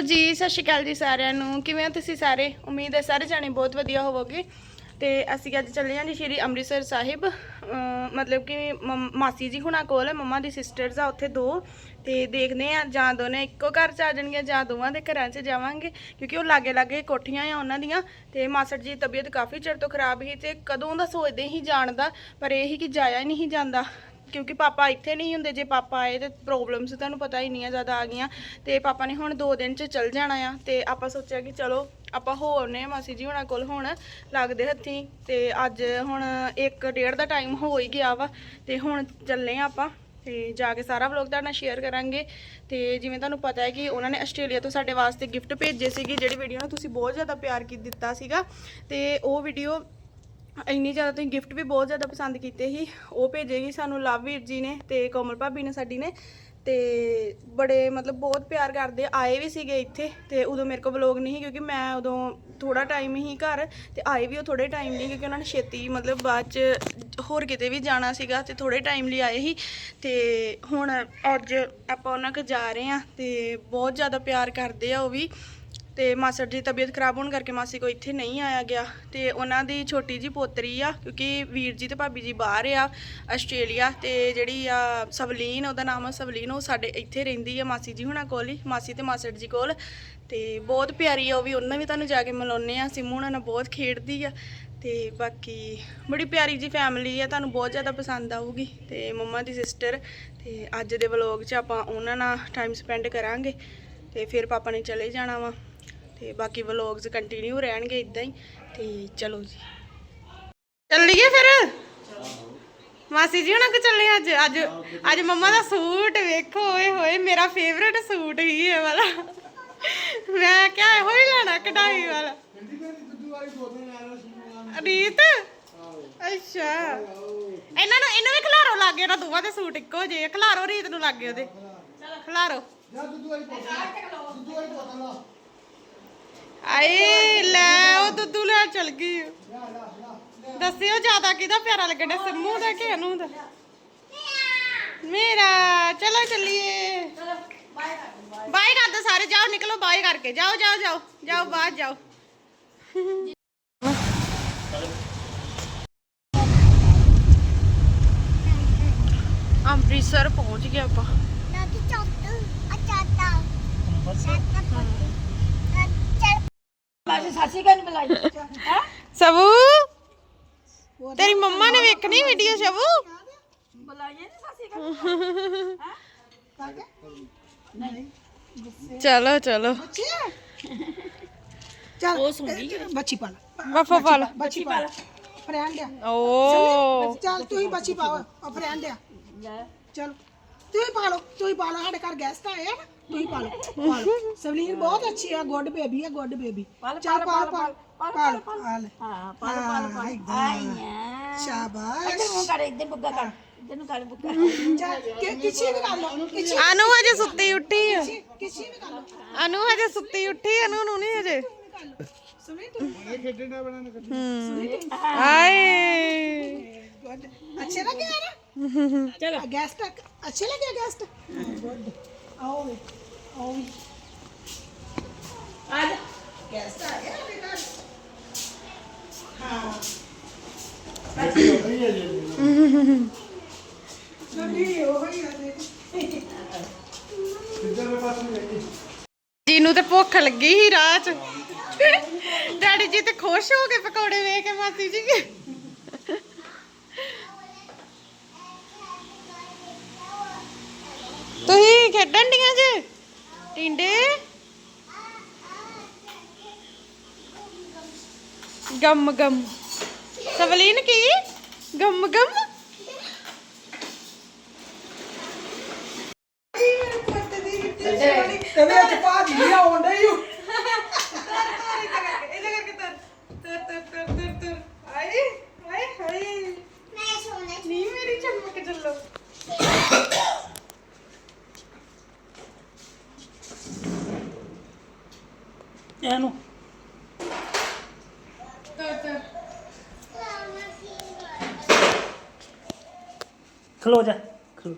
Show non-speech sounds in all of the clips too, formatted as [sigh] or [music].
ਜੀ, ਸਤਿ ਸ਼੍ਰੀ ਅਕਾਲ ਜੀ ਸਾਰਿਆਂ ਨੂੰ। ਕਿਵੇਂ ਹੋ ਤੁਸੀਂ ਸਾਰੇ? ਉਮੀਦ ਹੈ ਸਾਰੇ ਜਾਣੇ ਬਹੁਤ ਵਧੀਆ ਹੋਵੋਗੇ। ਤੇ ਅਸੀਂ ਅੱਜ ਚੱਲੇ ਹਾਂ ਜੀ ਸ਼੍ਰੀ ਅੰਮ੍ਰਿਤਸਰ ਸਾਹਿਬ। ਮਤਲਬ ਕਿ ਮੰਮ- ਮਾਸੀ ਜੀ ਹੁਣਾਂ ਕੋਲ ਮੰਮਾ ਦੀ ਸਿਸਟਰਸ ਆ ਉੱਥੇ ਦੋ। ਤੇ ਦੇਖਦੇ ਆ ਜਾਂ ਦੋਨੇ ਇੱਕੋ ਘਰ ਚ ਆ ਜਾਣਗੀਆਂ, ਜਾਂ ਦੋਵਾਂ ਦੇ ਘਰਾਂ 'ਚ ਜਾਵਾਂਗੇ। ਕਿਉਂਕਿ ਉਹ ਲਾਗੇ ਲਾਗੇ ਕੋਠੀਆਂ ਆ ਉਹਨਾਂ ਦੀਆਂ। ਤੇ ਮਾਸੜ ਜੀ ਦੀ ਤਬੀਅਤ ਕਾਫੀ ਚਿਰ ਤੋਂ ਖਰਾਬ ਸੀ ਤੇ ਕਦੋਂ ਦਾ ਸੋਚਦੇ ਹੀ ਜਾਣ ਦਾ, ਪਰ ਇਹ ਹੀ ਕਿ ਜਾਇਆ ਹੀ ਨਹੀਂ ਜਾਂਦਾ। ਕਿਉਂਕਿ ਪਾਪਾ ਇੱਥੇ ਨਹੀਂ ਹੁੰਦੇ, ਜੇ ਪਾਪਾ ਆਏ ਤੇ ਪ੍ਰੋਬਲਮਸ ਤੁਹਾਨੂੰ ਪਤਾ ਹੀ ਨਹੀਂ ਆ ਜ਼ਿਆਦਾ ਆ ਗਈਆਂ। ਤੇ ਪਾਪਾ ਨੇ ਹੁਣ 2 ਦਿਨ ਚ ਚੱਲ ਜਾਣਾ ਆ ਤੇ ਆਪਾਂ ਸੋਚਿਆ ਕਿ ਚਲੋ ਆਪਾਂ ਹੋਰ ਨੇ, ਮਾਸੀ ਜੀ ਹੁਣਾਂ ਕੋਲ ਹੁਣ ਲੱਗਦੇ ਹੱਥੀ। ਤੇ ਅੱਜ ਹੁਣ 1:30 ਦਾ ਟਾਈਮ ਹੋ ਹੀ ਗਿਆ ਵਾ ਤੇ ਹੁਣ ਚੱਲੇ ਆ ਆਪਾਂ ਤੇ ਜਾ ਕੇ ਸਾਰਾ ਵਲੌਗ ਤੁਹਾਡੇ ਨਾਲ ਸ਼ੇਅਰ ਕਰਾਂਗੇ। ਤੇ ਜਿਵੇਂ ਤੁਹਾਨੂੰ ਪਤਾ ਹੈ ਕਿ ਉਹਨਾਂ ਨੇ ਆਸਟ੍ਰੇਲੀਆ ਤੋਂ ਸਾਡੇ ਵਾਸਤੇ ਗਿਫਟ ਭੇਜੇ ਸੀਗੇ, ਜਿਹੜੀ ਵੀਡੀਓ ਨੂੰ ਤੁਸੀਂ ਬਹੁਤ ਜ਼ਿਆਦਾ ਪਿਆਰ ਕੀ, ਦਿੱਤਾ ਸੀਗਾ। ਤੇ ਉਹ ਵੀਡੀਓ ਇੰਨੀ ਜ਼ਿਆਦਾ ਤੁਸੀਂ ਗਿਫਟ ਵੀ ਬਹੁਤ ਜ਼ਿਆਦਾ ਪਸੰਦ ਕੀਤੇ ਸੀ। ਉਹ ਭੇਜੇਗੀ ਸਾਨੂੰ ਲਵਵੀਰ ਜੀ ਨੇ ਤੇ ਕੋਮਲ ਭਾਬੀ ਨੇ ਸਾਡੀ ਨੇ। ਤੇ ਬੜੇ ਮਤਲਬ ਬਹੁਤ ਪਿਆਰ ਕਰਦੇ ਆਏ ਵੀ ਸੀਗੇ ਇੱਥੇ ਤੇ ਉਦੋਂ ਮੇਰੇ ਕੋਲ ਵਲੋਗ ਨਹੀਂ ਸੀ ਕਿਉਂਕਿ ਮੈਂ ਉਦੋਂ ਥੋੜਾ ਟਾਈਮ ਹੀ ਘਰ ਤੇ ਆਏ ਵੀ ਉਹ ਥੋੜੇ ਟਾਈਮ ਲਈ ਕਿਉਂਕਿ ਉਹਨਾਂ ਨੇ ਛੇਤੀ ਮਤਲਬ ਬਾਅਦ ਚ ਹੋਰ ਕਿਤੇ ਵੀ ਜਾਣਾ ਸੀਗਾ ਤੇ ਥੋੜੇ ਟਾਈਮ ਲਈ ਆਏ ਸੀ। ਤੇ ਹੁਣ ਅੱਜ ਆਪਾਂ ਉਹਨਾਂ ਕੋਲ ਜਾ ਰਹੇ ਆ ਤੇ ਬਹੁਤ ਜ਼ਿਆਦਾ ਪਿਆਰ ਕਰਦੇ ਆ ਉਹ ਵੀ। ਤੇ ਮਾਸੜ ਜੀ ਦੀ ਤਬੀਅਤ ਖਰਾਬ ਹੋਣ ਕਰਕੇ ਮਾਸੀ ਕੋ ਇੱਥੇ ਨਹੀਂ ਆਇਆ ਗਿਆ। ਤੇ ਉਹਨਾਂ ਦੀ ਛੋਟੀ ਜੀ ਪੋਤਰੀ ਆ, ਕਿਉਂਕਿ ਵੀਰ ਜੀ ਤੇ ਭਾਬੀ ਜੀ ਬਾਹਰ ਆ, ਆਸਟ੍ਰੇਲੀਆ। ਤੇ ਜਿਹੜੀ ਆ ਸਵਲੀਨ, ਉਹਦਾ ਨਾਮ ਆ ਸਵਲੀਨ, ਉਹ ਸਾਡੇ ਇੱਥੇ ਰਹਿੰਦੀ ਆ ਮਾਸੀ ਜੀ ਹੁਣਾਂ ਕੋਲ ਹੀ, ਮਾਸੀ ਤੇ ਮਾਸੜ ਜੀ ਕੋਲ। ਤੇ ਬਹੁਤ ਪਿਆਰੀ ਆ ਉਹ ਵੀ, ਉਹਨਾਂ ਵੀ ਤੁਹਾਨੂੰ ਜਾ ਕੇ ਮਿਲਾਉਨੇ ਆ। ਸਿਮੂ ਹੁਣਾਂ ਨਾਲ ਬਹੁਤ ਖੇਡਦੀ ਆ। ਤੇ ਬਾਕੀ ਬੜੀ ਪਿਆਰੀ ਜੀ ਫੈਮਿਲੀ ਆ, ਤੁਹਾਨੂੰ ਬਹੁਤ ਜ਼ਿਆਦਾ ਪਸੰਦ ਆਊਗੀ। ਤੇ ਮੰਮਾ ਦੀ ਸਿਸਟਰ ਤੇ ਅੱਜ ਦੇ ਵਲੌਗ 'ਚ ਆਪਾਂ ਉਹਨਾਂ ਨਾਲ ਟਾਈਮ ਸਪੈਂਡ ਕਰਾਂਗੇ। ਤੇ ਫਿਰ ਪਾਪਾ ਨੇ ਚਲੇ ਜਾਣਾ ਵਾ। ਤੇ ਬਾਕੀ ਵਲੌਗਸ ਕੰਟੀਨਿਊ ਰਹਿਣਗੇ ਇਦਾਂ ਹੀ, ਤੇ ਚਲੋ ਜੀ। ਚੱਲੀਏ ਫਿਰ? ਮਾਸੀ ਜੀ ਹੁਣਾਂ ਕੋ ਚੱਲੇ ਅੱਜ ਅੱਜ ਅੱਜ ਮੰਮਾ ਦਾ ਸੂਟ ਵੇਖੋ, ਓਏ ਹੋਏ, ਮੇਰਾ ਫੇਵਰੇਟ ਸੂਟ ਹੀ ਇਹ ਵਾਲਾ। ਮੈਂ ਕਿਹਾ ਇਹੋ ਹੀ ਲੈਣਾ ਕਢਾਈ ਵਾਲਾ। ਰੀਤ ਅੱਛਾ। ਇਹਨਾਂ ਨੂੰ, ਇਹਨੂੰ ਵੀ ਖਲਾਰੋ ਲੱਗੇ ਨਾ ਦੋਵਾਂ ਦੇ ਸੂਟ ਇੱਕੋ ਜਿਹੇ ਖਲਾਰੋ ਰੀਤ ਨੂੰ ਲੱਗੇ ਉਹਦੇ। ਖਲਾਰੋ। ਆਏ ਲੈ ਉਹ ਦੁੱਧੂ ਲੈ ਚਲ ਗਈ। ਦੱਸਿਓ ਜ਼ਿਆਦਾ ਕਿਹਦਾ ਪਿਆਰਾ ਲੱਗਣਾ ਸਿੰਮੂ ਦਾ ਕਿ ਅਨੂ ਦਾ? ਮੇਰਾ ਚਲੋ ਚੱਲੀਏ। ਬਾਏ ਕਰ ਦੋ ਸਾਰੇ ਜਾਓ ਨਿਕਲੋ ਬਾਏ ਕਰਕੇ। ਜਾਓ ਜਾਓ ਜਾਓ ਜਾਓ ਬਾਹਰ ਜਾਓ। ਅੰਮ੍ਰਿਤਸਰ ਪਹੁੰਚ ਗਏ ਆਪਾਂ। ਦਾਦੀ ਚੌਥ ਅਚਾਤਾ ਚੱਲ ਸਬੂ ਤੇਰੀ ਮੰਮਾ ਨੇ ਵੇਖਣੀ ਵੀਡੀਓ ਸਬੂ ਚਲੋ ਚਲੋ ਚੱਲ ਉਹ ਸੁਣੀ ਬੱਚੀ ਪਾ ਲਾ ਵਫਾ ਪਾ ਲਓ ਬੱਚੀ ਪਾ ਲਾ ਫਰੈਂਡ ਆ ਓ ਚੱਲ ਤੂੰ ਹੀ ਬੱਚੀ ਪਾਓ ਉਹ ਫਰੈਂਡ ਆ ਚੱਲ ਤੂੰ ਹੀ ਪਾ ਲਓ ਤੂੰ ਹੀ ਪਾ ਲਾ ਸਾਡੇ ਘਰ ਗੈਸਟ ਆਏ ਆ ਨਾ ਤੂੰ ਹੀ ਪਾ ਲਓ ਪਾ ਲਓ। ਸਵਲੀਨ ਬਹੁਤ ਅੱਛੀ ਆ ਗੁੱਡ ਬੇਬੀ ਆ ਗੁੱਡ ਬੇਬੀ। ਚੱਲ ਪਾ ਲਓ, ਪਾ ਲਓ, ਪਾ ਲਓ, ਪਾ ਲੈ ਹਾਂ ਪਾ ਲਓ, ਪਾ ਲਓ, ਪਾ ਲਓ। ਸ਼ਾਬਾਸ਼। ਕਰ ਇੱਧਰ ਬੁੱਗਾ ਕਰ ਇੱਧਰ ਨੂੰ ਕਰ ਬੁੱਗਾ। ਕਿ- ਕਿਸੇ ਵੀ ਕਰ ਅਨੂ ਹਜੇ ਸੁੱਤੀ ਉੱਠੀ ਆ। ਕਿਸੇ ਵੀ ਕਰ ਲਓ। ਅਨੂ ਹਜੇ ਸੁੱਤੀ ਉੱਠੀ ਅਨੂ ਨੂੰ ਨਹੀਂ ਹਜੇ। ਸੁਣੀ ਤੂੰ ਆਏ ਗੁੱਡ। ਅੱਛੇ ਲੱਗੇ ਆ ਨਾ ਚਲੋ ਗੈਸਟ ਅੱਛੇ ਲੱਗੇ ਗੈਸਟ ਗੁੱਡ। ਆਓ ਵੇ ਆਓ ਵੀ। ਆ ਜਾ। ਗੈਸਟ ਆ ਗਏ ਆਪਣੇ ਘਰ। ਹਾਂ। ਛੋਟੀ ਉਹ ਹੀ ਆ ਦੇ ਜੀ ਨੂੰ ਤੇ ਭੁੱਖ ਲੱਗੀ ਸੀ ਰਾਹ 'ਚ। ਡੈਡੀ ਜੀ ਤੇ ਖੁਸ਼ ਹੋ ਕੇ ਪਕੌੜੇ ਵੇਖ ਕੇ ਮਾਸੀ ਜੀ ਤੁਸੀਂ ਖੇਡਣ ਡੀਆਂ ਜੇ? ਟਿੰਡੇ? ਗਮ ਗਮ ਸਵਲੀਨ ਕੀ? ਗਮ ਗਮ ਇਹਦੇ ਵਿੱਚ ਭਾਜੀ ਵੀ ਆਉਣ ਡਈ ਓ। ਇਹਦੇ ਕਰਕੇ ਤਰ ਤਰ ਤਰ ਤਰ ਤਰ ਤਰ ਆਏ ਆਏ ਹਾਏ ਮੈਂ ਸੋਣਾ ਨੀ ਮੇਰੀ ਚਮਕ ਚੱਲੋ ਇਹਨੂੰ ਖਲੋ ਜਾ ਖਲੋ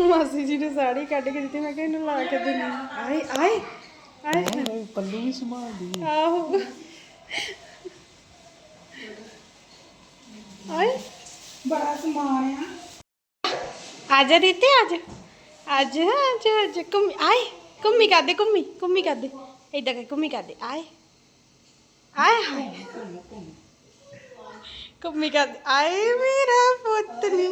ਮਾਸੀ ਜੀ ਨੇ ਸਾੜੀ ਕੱਢ ਕੇ ਦਿੱਤੀ ਮੈਂ ਕਿਹਾ ਇਹਨੂੰ ਲਾ ਕੇ ਦਿੰਦੀ ਹਾਂ। ਆਏ ਆਏ ਆਏ। ਪੱਲੂ ਵੀ ਸੰਭਾਲਦੀ ਆਹੋ। ਆਏ। ਬੜਾ ਸਮਾਨ ਆ। ਅੱਜ ਦਿੱਤੇ ਅੱਜ? ਅੱਜ ਅੱਜ ਅੱਜ। ਕੁੰਮੀ ਆਏ। ਕੁੰਮੀ ਕਰਦੇ ਕੁੰਮੀ ਕੁੰਮੀ ਕਰਦੇ ਏਦਾਂ ਕਰ ਕੁੰਮੀ ਕਰਦੇ ਆਏ। ਆਏ ਹਾਏ। ਕੁੰਮੀ ਕਰਦੇ ਆਏ ਮੇਰਾ ਪੁੱਤ ਨੀ।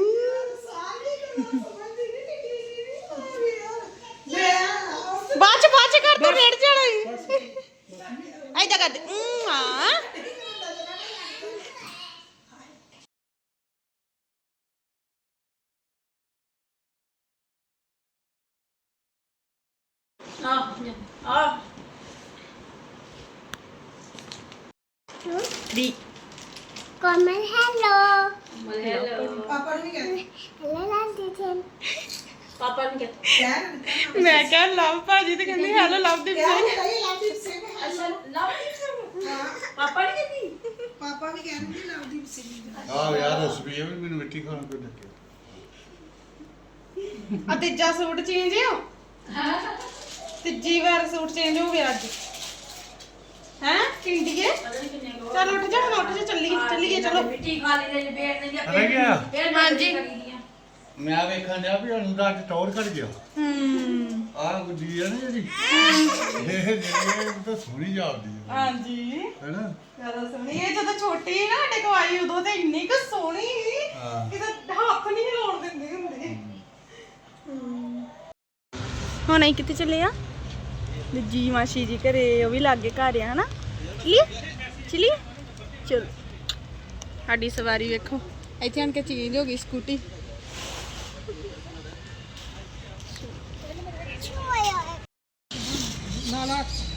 ਬਾਅਦ ਚ ਬਾਅਦ ਚ ਕਰਦੇ ਰੇੜ ਜਾਣਾ ਏਦਾਂ ਕਰਦੇ ਉਂ, ਹਾਂ ਦੀ ਕਮਲ ਹੈਲੋ ਪਾਪਾ ਨੂੰ ਵੀ ਕਹਿ ਹੈਲੋ ਲਾਂਟੀ ਥੇਨ ਕਹਿ ਮੈਂ ਕਿਹਾ ਲਵ ਭਾਜੀ ਤੇ ਕਹਿੰਦੀ ਹੈਲੋ ਲਵਦੀਪ ਸਿੰਘ ਕਹਿ ਲਵਦੀਪ ਸਿੰਘ ਪਾਪਾ ਵੀ ਕਹਿੰਦੇ ਲਵਦੀਪ ਸਿੰਘ ਆ ਯਾਰ ਰਸਮੀ ਹੈ ਵੀ ਮੈਨੂੰ ਮਿੱਟੀ ਖਾਣ ਤੋਂ ਡੱਕੇ ਆ ਤੀਜਾ ਸੂਟ ਚੇਂਜ ਹੋ ਤੀਜੀ ਵਾਰ ਸੂਟ ਚੇਂਜ ਹੋ ਗਿਆ ਅੱਜ। ਹੈ ਕਿੰਡੀਏ ਚਲ ਉੱਠ ਜਾ ਹੁਣ ਉੱਠ ਜਾ ਚੱਲੀਏ ਚੱਲੀਏ ਚਲੋ। ਰਹਿ ਗਿਆ? ਹਾਂਜੀ। ਮੈਂ ਵੇਖਣ ਡਿਆ ਵੀ ਅਨੁਦਾ ਅੱਜ ਟੌਰ ਕੱਢ ਗਿਆ। ਹੂੰ। ਆਹ ਗੁੱਡੀ ਆ ਨਾ ਜਿਹੜੀ। ਇਹ ਜਿਹੜੀ ਤਾਂ ਸੋਹਣੀ ਜਾਪਦੀ ਆ। ਹਾਂਜੀ। ਹੈਨਾ? ਜ਼ਿਆਦਾ ਸੋਹਣੀ। ਇਹ ਜਦੋਂ ਛੋਟੀ ਸੀ ਨਾ ਸਾਡੇ ਕੋਲ ਆਈ ਉਦੋਂ ਤੇ ਇੰਨੀ ਕੁ ਸੋਹਣੀ ਸੀ। ਹਾਂ। ਕਿਤੇ ਹੱਥ ਨਹੀਂ ਹਿਲਾਉਣ ਦਿੰਦੀ ਹੁੰਦੀ। ਹੁਣ ਅਸੀਂ ਕਿੱਥੇ ਚੱਲੇ ਆ? ਜੀ ਮਾਸੀ ਜੀ ਘਰੇ ਉਹ ਵੀ ਲਾਗੇ ਘਰ ਆ ਹਨਾ? ਚਲੀਏ? ਚਲੀਏ? ਚਲ। ਸਾਡੀ ਸਵਾਰੀ ਵੇਖੋ। ਇੱਥੇ ਆਣ ਕੇ ਚੇਂਜ ਹੋ ਗਈ ਸਕੂਟੀ।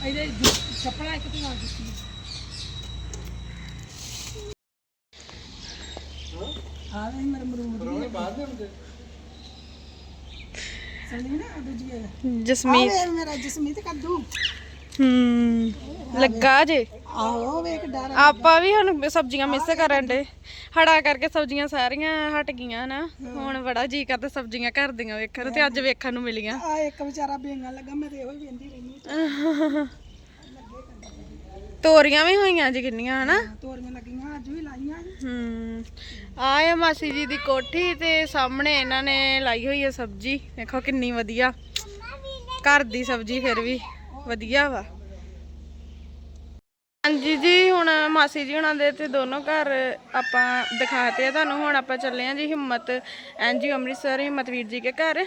ਇਹਦੇ ਚੱਪਲਾਂ ਇੱਕ ਤੇ ਨਾਲ ਦਿੱਤੀ ਆ ਰਹੀ ਮੇਰੇ ਮਰੂਦ ਦੀ ਬਾਅਦ ਦੇ ਸਮਝੀ ਨਾ ਦੂਜੀ ਹੈ। ਆ ਜਸਮੀਤ ਮੇਰਾ ਜਸਮੀਤ ਕੱਦੂ। ਹੂੰ ਲੱਗਾ ਜੇ। ਆਹੋ ਵੇਖ ਡਰ ਆਪਾਂ ਵੀ ਹੁਣ ਸਬਜ਼ੀਆਂ ਮਿਸ ਕਰਨ ਦੇ ਹੜਾ ਕਰਕੇ ਸਬਜ਼ੀਆਂ ਸਾਰੀਆਂ ਹਟ ਗਈਆਂ ਨਾ। ਹੁਣ ਬੜਾ ਜੀ ਕਰਦਾ ਸਬਜ਼ੀਆਂ ਘਰ ਦੀਆਂ ਵੇਖਣ ਤੇ ਅੱਜ ਵੇਖਣ ਨੂੰ ਮਿਲੀਆਂ। ਆ ਇੱਕ ਵਿਚਾਰਾ ਬੇਂਗਣ ਲੱਗਾ ਮੈਂ ਤੇ ਇਹੋ ਹੀ ਵੇਂਦੀ ਰਹਿੰਦੀ ਤੋਰੀਆਂ ਵੀ ਹੋਈਆਂ ਜੀ ਕਿੰਨੀਆਂ ਹਨਾ? ਤੋਰੀਆਂ ਲੱਗੀਆਂ ਅੱਜ ਵੀ ਲਾਈਆਂ ਸੀ। ਹੂੰ ਆਏ ਮਾਸੀ ਜੀ ਦੀ ਕੋਠੀ ਤੇ ਸਾਹਮਣੇ ਇਹਨਾਂ ਨੇ ਲਾਈ ਹੋਈ ਹੈ ਸਬਜ਼ੀ। ਦੇਖੋ ਕਿੰਨੀ ਵਧੀਆ। ਘਰ ਦੀ ਸਬਜ਼ੀ ਫਿਰ ਵੀ। ਵਧੀਆ ਵਾ। ਹਾਂਜੀ ਜੀ, ਹੁਣ ਮਾਸੀ ਜੀ ਹੁਣਾਂ ਦੇ ਤੇ ਦੋਨੋਂ ਘਰ ਆਪਾਂ ਦਿਖਾਤੇ ਆ ਤੁਹਾਨੂੰ। ਹੁਣ ਆਪਾਂ ਚੱਲੇ ਆ ਜੀ ਹਿੰਮਤ ਐਨਜੀ ਅੰਮ੍ਰਿਤਸਰ, ਹਿੰਮਤ ਵੀਰ ਜੀ ਕੇ ਘਰ।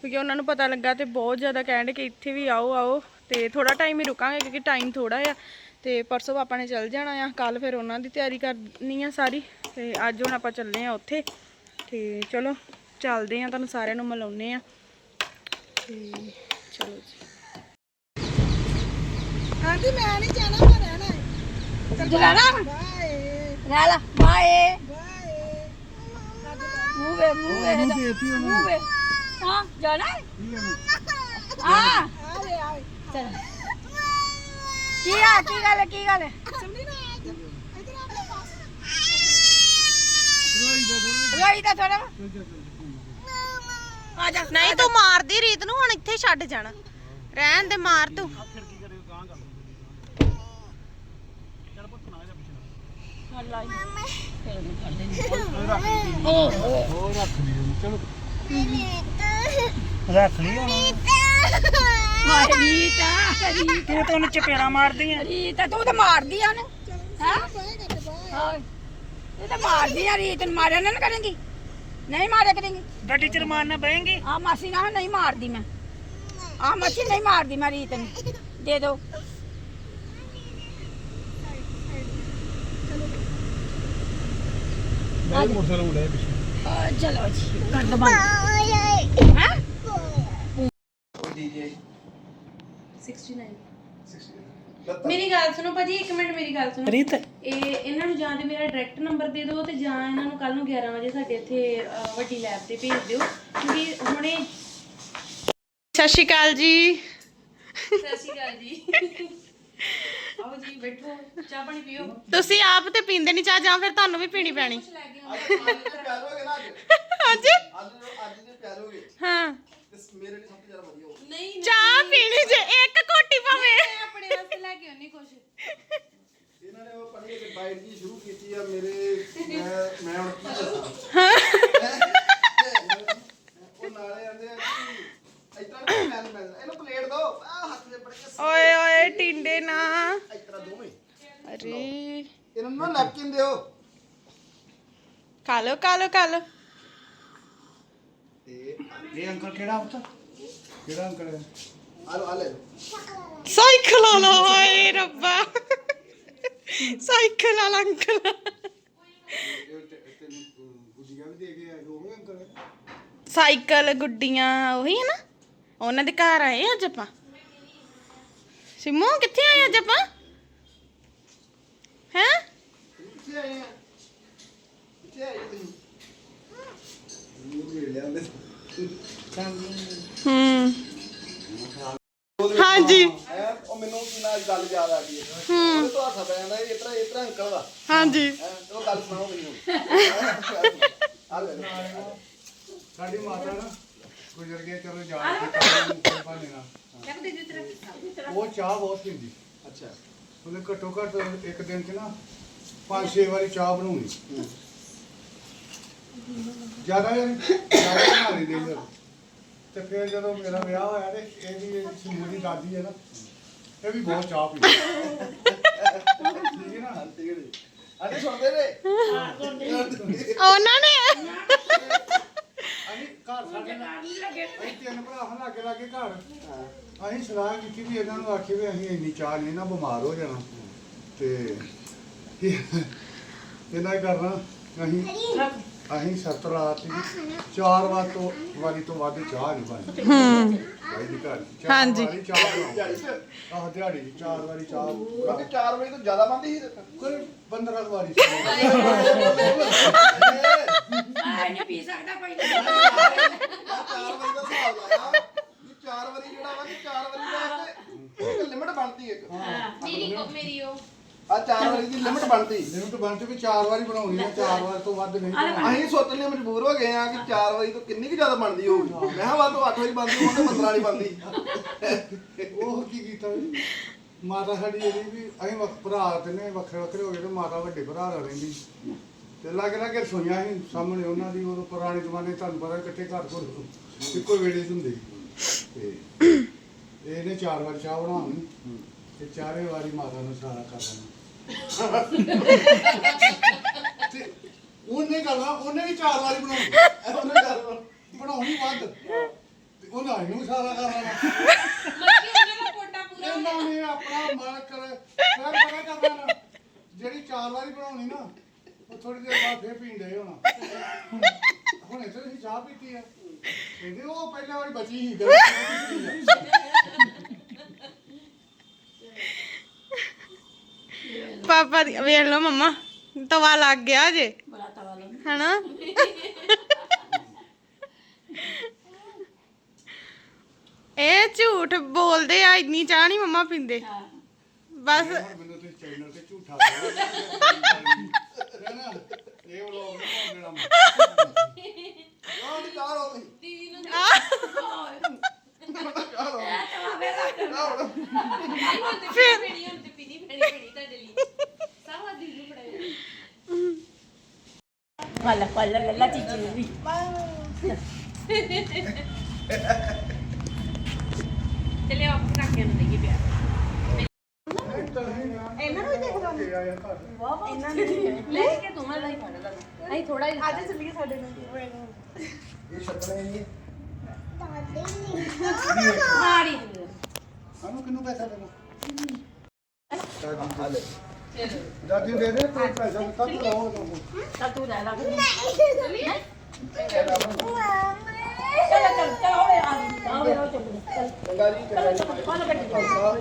ਕਿਉਂਕਿ ਉਹਨਾਂ ਨੂੰ ਪਤਾ ਲੱਗਾ ਤੇ ਬਹੁਤ ਜ਼ਿਆਦਾ ਕਹਿਣ ਕਿ ਇੱਥੇ ਵੀ ਆਓ ਆਓ। ਤੇ ਥੋੜਾ ਟਾਈਮ ਹੀ ਰੁਕਾਂਗੇ ਕਿਉਂਕਿ ਟਾਈਮ ਥੋੜਾ ਆ। ਤੇ ਪਰਸੋਂ ਆਪਾਂ ਨੇ ਚੱਲ ਜਾਣਾ ਆ। ਕੱਲ ਫਿਰ ਉਹਨਾਂ ਦੀ ਤਿਆਰੀ ਕਰਨੀ ਆ ਸਾਰੀ। ਤੇ ਅੱਜ ਹੁਣ ਆਪਾਂ ਚੱਲੇ ਆ ਉੱਥੇ। ਤੇ ਚਲੋ, ਚੱਲਦੇ ਆ। ਤੁਹਾਨੂੰ ਸਾਰਿਆਂ ਨੂੰ ਮਿਲਾਉਨੇ ਆ। ਤੇ ਚਲੋ ਜੀ। ਆਂਟੀ ਮੈਂ ਨਹੀਂ ਜਾਣਾ ਮੈਂ ਰਹਿਣਾ ਹੈ। ਜਲਾਣਾ ਬਾਏ। ਰਾਲਾ ਬਾਏ। ਬਾਏ। ਮੂਵੇ ਮੂਵੇ ਦੇਤੀ ਉਹਨੂੰ ਮੂਵੇ ਹਾਂ ਜਾਣਾ ਹੈ? ਹਾਂ। ਆਵੇ ਆਵੇ ਚਲ। ਕੀ ਆ ਕੀ ਗੱਲ ਹੈ, ਕੀ ਗੱਲ ਹੈ? ਸਮਝੀ ਨਾ ਇੱਧਰ ਇੱਧਰ ਆ ਮੇਰੇ ਪਾਸ। ਰੋਈ ਤਾਂ ਥੋੜਾ ਆ ਜਾ ਨਹੀਂ ਤੂੰ ਮਾਰਦੀ ਰੀਤ ਨੂੰ ਹੁਣ ਇੱਥੇ ਛੱਡ ਜਾਣਾ। ਰਹਿਣ ਦੇ ਮਾਰ ਤੂੰ। ਉਹ ਰੱਖ ਲਈ ਚਲੋ ਰੱਖ ਲਈ ਹੁਣ ਹਾਏ ਰੀਤਾ ਰੀਤਾ ਤੂੰ ਤਾਂ ਉਹਨੂੰ ਚਪੇੜਾ ਮਾਰਦੀ ਆ ਰੀਤਾ ਤੂੰ ਤਾਂ ਮਾਰਦੀ ਆ ਨਾ ਹਾਂ ਇਹ ਤਾਂ ਮਾਰਦੀ ਆ ਰੀਤ ਨੂੰ ਮਾਰਿਆ ਨਾ ਨਾ ਕਰੇਂਗੀ ਨਹੀਂ ਮਾਰਿਆ ਕਰੇਂਗੀ ਗੱਡੀ ਚ ਰਮਾਨ ਨਾ ਬਹਿਂਗੇ ਆ ਮਾਸੀ ਨਾਲ ਨਹੀਂ ਮਾਰਦੀ ਮੈਂ। ਆ ਮਾਸੀ ਨਹੀਂ ਮਾਰਦੀ ਮੈਂ ਰੀਤ ਨੂੰ। ਦੇ ਦੋ। ਮੈਂ ਮੋਟਰਸਾਈਕਲ ਉਡਾਇਆ ਪਿੱਛੇ। ਆ, ਚਲੋ ਜੀ ਕਰ ਦੋ ਬੰਦ ਹਾਂ ਮੇਰੀ ਗੱਲ ਸੁਣੋ ਭਾਜੀ ਇੱਕ ਮਿੰਟ ਮੇਰੀ ਗੱਲ ਸੁਣੋ। ਰੀਤ ਇਹ ਇਹਨਾਂ ਨੂੰ ਜਾਂ ਤੇ ਮੇਰਾ ਡਾਇਰੈਕਟ ਨੰਬਰ ਦੇ ਦਿਓ ਤੇ ਜਾਂ ਇਹਨਾਂ ਨੂੰ ਕੱਲ ਨੂੰ 11 ਵਜੇ ਸਾਡੇ ਇੱਥੇ ਅਹ, ਵੱਡੀ ਲੈਬ ਤੇ ਭੇਜ ਦਿਓ। ਕਿਉਂਕਿ ਹੁਣੇ ਸਤਿ ਸ਼੍ਰੀ ਅਕਾਲ ਜੀ। ਸਤਿ ਸ਼੍ਰੀ ਅਕਾਲ ਜੀ। ਆਓ ਜੀ ਬੈਠੋ ਚਾਹ ਪਾਣੀ ਪੀਓ। ਤੁਸੀਂ ਆਪ ਤੇ ਪੀਂਦੇ ਨਹੀਂ ਚਾਹ ਜਾਂ ਫਿਰ ਤੁਹਾਨੂੰ ਵੀ ਪੀਣੀ ਪੈਣੀ ਹਾਂਜੀ ਅੱਜ ਅੱਜ ਦੇ ਪਿਆਰ ਹੋਗੇ ਹਾਂ ਤੇ ਮੇਰੇ ਲਈ ਸਭ ਤੋਂ ਜ਼ਿਆਦਾ ਵਧੀਆ ਹੋਊ ਚਾਹ ਪੀਣੀ ਜੇ ਇੱਕ ਕੋਟੀ ਭਾਵੇਂ ਆਪਣੇ ਵਾਸਤੇ ਲੈ ਕੇ ਆਉਣੀ ਕੁਛ ਇਹਨਾਂ ਨੇ ਉਹ ਪੜ੍ਹੀ ਇੱਕ ਡਾਈਟ ਜੀ ਸ਼ੁਰੂ ਕੀਤੀ ਆ ਮੇਰੇ ਮੈਂ ਮੈਂ ਹੁਣ ਕੀ ਦੱਸਾਂ ਉਹ ਨਾਲੇ ਆਂਦੇ ਆ ਕਿ ਇਤਰਾ ਨਹੀਂ ਮੈਂ ਮੈਂ ਇਹਨੂੰ ਪਲੇਟ ਦੋ ਆ ਹੱਥ ਦੇ ਪੜ ਕੇ ਓਏ ਓਏ ਟਿੰਡੇ ਨਾ ਇਤਰਾ ਦੋਵੇਂ ਅਰੇ ਇਹਨਾਂ ਨੂੰ ਨਾ ਨੈਪਕਿਨ ਦਿਓ ਖਾ ਲੋ ਖਾ ਲੋ ਖਾ ਲੋ ਤੇ ਇਹ ਅੰਕਲ ਕਿਹੜਾ ਪੁੱਤ ਕਿਹੜਾ ਅੰਕਲ ਹੈ ਆ ਲੋ ਆ ਲੈ ਲਓ। ਸਾਈਕਲ ਵਾਲਾ ਹਾਏ ਰੱਬਾ ਸਾਈਕਲ ਵਾਲਾ ਅੰਕਲ ਇਹ ਤੇ- ਤੈਨੂੰ ਗੁੱਡੀਆਂ ਵੀ ਦੇ ਕੇ ਆਏ ਹੋਗੇ ਅੰਕਲ ਸਾਈਕਲ ਗੁੱਡੀਆਂ ਉਹੀ ਹੈ ਨਾ ਉਹਨਾਂ ਦੇ ਘਰ ਆਏ ਅੱਜ ਆਪਾਂ ਸਿਮੂ ਕਿੱਥੇ ਆਏ ਅੱਜ ਆਪਾਂ ਹੈ ਕਿੱਥੇ ਆਏ ਆ ਕਿੱਥੇ ਆਏ ਤੁਸੀਂ ਮੂੰਹ ਲੈ ਲਿਆਂਦੇ ਹੂੰ। ਹਾਂਜੀ। ਐ ਉਹ ਮੈਨੂੰ ਕੀ ਨਾਲ ਗੱਲ ਯਾਦ ਆ ਗਈ ਹੈ। ਉਹਦੇ ਤੋਂ ਹੱਥ ਪੈ ਜਾਂਦਾ ਇਹ ਇਤਰਾ ਇਤਰਾ ਅੰਕਲ ਦਾ ਹਾਂਜੀ। ਹੈਂ, ਚਲੋ ਗੱਲ ਸੁਣਾਓ ਮੈਨੂੰ। [laughs] ਆ ਲੈ ਲਓ। ਸਾਡੀ ਮਾਤਾ ਨਾ ਗੁਜ਼ਰ ਗਏ ਚਲੋ ਜਾ ਕੇ ਪਾਣੀ ਨਾ ਉਹ ਚਾਹ ਬਹੁਤ ਪੀਂਦੀ। ਅੱਛਾ। ਉਹਨੇ ਘੱਟੋ ਘੱਟ ਇੱਕ ਦਿਨ 'ਚ ਨਾ ਪੰਜ ਛੇ ਵਾਰੀ ਚਾਹ ਬਣਾਉਣੀ। ਜ਼ਿਆਦਾ ਜ਼ਿਆਦਾ ਬਣਾ ਲਈ ਦੇ ਤੇ ਫਿਰ ਜਦੋਂ ਮੇਰਾ ਵਿਆਹ ਹੋਇਆ ਤੇ ਇਹਦੀ ਸਿੰਮੂ ਦੀ ਦਾਦੀ ਹੈ ਨਾ ਇਹ ਵੀ ਬਹੁਤ ਚਾਹ ਪੀਂਦੀ। ਠੀਕ ਹੈ ਨਾ? ਠੀਕ ਹੈ ਜੀ। ਸੁਣਦੇ ਨੇ? ਉਹਨਾਂ ਨੇ। ਅਸੀਂ ਘਰ ਸਾਡੇ ਨਾਲ ਅਸੀਂ ਤਿੰਨ ਭਰਾ ਹਾਂ ਲਾਗੇ ਲਾਗੇ ਘਰ। ਅਸੀਂ ਸਲਾਹ ਕੀਤੀ ਵੀ ਇਹਨਾਂ ਨੂੰ ਆਖੀ ਵੀ ਅਸੀਂ ਇੰਨੀ ਚਾਹ ਨਹੀਂ ਨਾ ਬਿਮਾਰ ਹੋ ਜਾਣਾ। ਤੇ ਇਹਨਾਂ ਹੀ ਕਰਨਾ ਅਸੀਂ ਅਸੀਂ ਸੱਤ ਰਾਤ ਦੀ ਚਾਰ ਵਾਰ ਤੋਂ ਵਾਰੀ ਤੋਂ ਵੱਧ ਚਾਹ ਨਹੀਂ ਬਣਦੀ। ਹੂੰ। ਦੀ ਘਰ ਚਾਰ ਹਾਂਜੀ। ਵਾਰੀ ਚਾਹ ਬਣਾਓ ਦਿਹਾੜੀ ਚ ਆਹ ਦਿਹਾੜੀ ਦੀ ਚਾਰ ਵਾਰੀ ਚਾਹ ਕਿਉਂਕਿ 4 ਵਜੇ ਤੋਂ ਜ਼ਿਆਦਾ ਬੰਦੀ ਸੀ ਕੋਈ 15 ਵਾਰੀ ਆਏ ਨਹੀਂ ਪੀ ਸਕਦਾ ਨਹੀਂ 4 ਵਜੇ ਦਾ ਹਿਸਾਬ ਲਾਇਆ। ਕਿ 4 ਵਾਰੀ ਜਿਹੜਾ ਵਾ ਕਿ 4 ਵਾਰੀ ਦਾ ਇੱਕ ਲਿਮਟ ਬਣਦੀ ਇੱਕ। ਮੇਰੀ ਉਹ ਮੇਰੀ ਉਹ ਆ 4 ਵਾਰੀ ਦੀ ਲਿਮਟ ਬਣਦੀ ਲਿਮਟ ਬਣ ਕੇ ਵੀ ਚਾਰ ਵਾਰੀ ਬਣਾਉਣੀ ਹੈ ਚਾਰ ਵਾਰ ਤੋਂ ਵੱਧ ਨਹੀਂ ਬਣਾਉਣੀ। ਅਸੀਂ ਸੋਚਣ ਲਈ ਮਜਬੂਰ ਹੋ ਗਏ ਆ ਕਿ 4 ਵਜੇ ਤੋਂ ਕਿੰਨੀ ਕੁ ਜ਼ਿਆਦਾ ਬਣਦੀ ਹੋਊਗੀ। ਮੈਂ ਕਿਹਾ ਵੱਧ ਤੋਂ 8 ਵਜੇ ਬਣਦੀ ਹੋਊਗੀ 15 ਵਾਲੀ ਬਣਦੀ। ਉਹ ਕੀ ਕੀਤਾ ਵੀ ਮਾਤਾ ਸਾਡੀ ਜਿਹੜੀ ਵੀ ਅਸੀਂ ਵਖ ਭਰਾ ਤੇ ਨੇ ਵੱਖਰੇ ਵੱਖਰੇ ਹੋ ਗਏ ਤੇ ਮਾਤਾ ਵੱਡੇ ਭਰਾ ਨਾਲ ਰਹਿੰਦੀ ਤੇ ਲੱਗ ਲੱਗ ਕੇ ਰਸੋਈਆਂ ਸੀ ਸਾਹਮਣੇ ਉਹਨਾਂ ਦੀ ਉਹ ਪੁਰਾਣੇ ਜ਼ਮਾਨੇ ਤੁਹਾਨੂੰ ਪਤਾ ਇਕੱਠੇ ਘਰ ਕੋਲ ਇੱਕੋ ਵੇਲੇ ਹੁੰਦੇ। ਤੇ ਇਹਨੇ ਚਾਰ ਵਾਰ ਚਾਹ ਬਣਾਉਣੀ ਤੇ ਚਾਰੇ ਵਾਰੀ ਮਾਤਾ ਨੂੰ ਸਾਰਾ ਕਰ ਦੇਣਾ ਤੇ ਉਹਨੇ ਕਰਨਾ ਉਹਨੇ ਵੀ ਚਾਰ ਵਾਰੀ ਬਣਾਉਣੀ। ਉਹਨੇ ਕਰ ਲਓ। ਬਣਾਉਣੀ ਵੱਧ। ਤੇ ਉਹਨਾਂ ਇਹਨੂੰ ਸਾਰਾ ਕਰ ਲੈਣਾ ਮੱਕੀ ਉਹਨਾਂ ਦਾ ਕੋਟਾ ਪੂਰਾ ਇਹਨਾਂ ਨੇ ਆਪਣਾ ਮਨ ਕਰ। ਫਿਰ ਪਤਾ ਕਰਨਾ ਨਾ। ਜਿਹੜੀ ਚਾਰ ਵਾਰੀ ਬਣਾਉਣੀ ਨਾ ਉਹ ਥੋੜੀ ਦੇਰ ਬਾਅਦ ਫੇਰ ਪੀਂਦੇ ਹੋਣਾ। ਹੁਣ ਇੱਥੇ ਅਸੀਂ ਚਾਹ ਪੀਤੀ ਆ ਕਹਿੰਦੇ ਉਹ ਪਹਿਲਾਂ ਵਾਰੀ ਬਚੀ ਸੀ। ਗੱਲ [laughs] ਪਾਪਾ ਦੀ ਵੇਖ ਲਓ ਮੰਮਾ ਤਵਾ ਲੱਗ ਗਿਆ ਜੇ ਬੜਾ ਤਵਾ ਹਨਾ? ਇਹ ਝੂਠ ਬੋਲਦੇ ਆ ਇੰਨੀ ਚਾਹ ਨਹੀਂ ਮੰਮਾ ਪੀਂਦੇ। ਬਸ ਮੈਨੂੰ ਤੇ ਚੈਨਲ ਤੇ ਝੂਠਾ ਬੋਲਿਆ ਹੈ ਨਾ ਇਹ ਵਲੋਗ ਨਹੀਂ ਪਾਉਣਾ ਆਹ ਦੀ ਚਾਰ ਹੋ ਗਈ ਦੀਦੀ ਨੂੰ ਚਾਰ ਹੋ ਗਈ ਫਿਰ ਪੀਣੀ ਹੁਣ ਤੇ ਪੀਣੀ ਪੈਣੀ ਪੀਣੀ ਤੁਹਾਡੇ ਲਈ ਸਾਵਾ ਦੀਦੀ ਨੂੰ ਫੜਾਇਆ ਫਲ ਫਲ ਲੱਲਾ ਚੀਚੀ ਵੀ ਚਲੇ ਆਪ ਰੱਖ ਕੇ ਨੂੰ ਦੇਈਏ ਪਿਆਰ ਇਹਨਾਂ ਨੂੰ ਵੀ ਦੇਖ ਲਓ ਲੈ ਕੇ ਤੁਮਾਂ ਲਈ ਫੜ ਲਾ ਅਸੀਂ ਥੋੜਾ ਜਿਹਾ ਅੱਜ ਇਹ ਛੱਡਣੇ ਨਹੀਂ ਮਾਰੀ ਸਾਨੂੰ ਕਿੰਨੂੰ ਪੈਸਾ ਦੇਣਾ ਆ ਲੈ ਦਾਦੀ ਨੂੰ ਦੇ ਦੇ ਤੇ ਪੈਸਾ ਕੱਟ ਲਾਓ ਚੱਲ ਤੂੰ ਲੈ ਲਾ ਚਲ ਚਲ ਚਲ ਹੋਵੇ ਆ ਗਈ ਆ ਹੋਵੇ ਚੱਲ ਚੰਗਾ ਜੀ ਚੰਗਾ ਜੀ ਫਲ ਗੱਡੀ ਪਾਓ